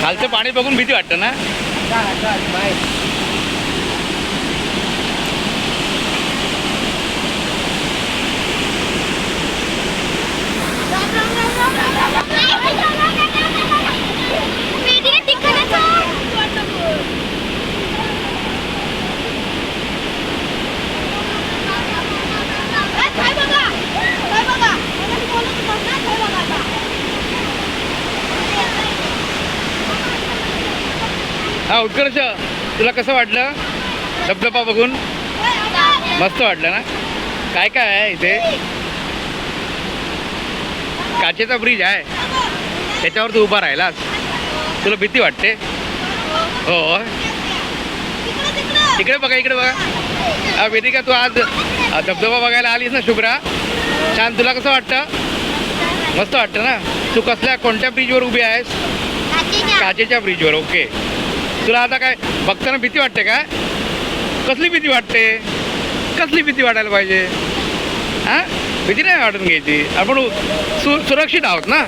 खालचं पाणी बघून भीती वाटतं ना? हा उत्कर्ष तुला कसं वाटलं? धबधबा बघून? मस्त वाटलं ना? काय काय आहे इथे? काचेचा ब्रिज आहे. त्याच्यावर तू उभा राहिलास. तुला भीती वाटते? हो इकडे बघा इकडे बघा. हा, वेदिका तू आज? धबधबा बघायला आलीस ना शुभ्रा? छान. तुला कसं वाटतं? मस्त वाटतं ना? तू कसल्या कोणत्या ब्रिजवर उभी आहेस? काचेच्या. ब्रिजवर ओके तुला आता काय बघताना भीती वाटते काय कसली भीती वाटते? कसली भीती वाटायला पाहिजे? हां? भीती नाही वाटून घ्यायची. आपण सु सुरक्षित आहोत ना?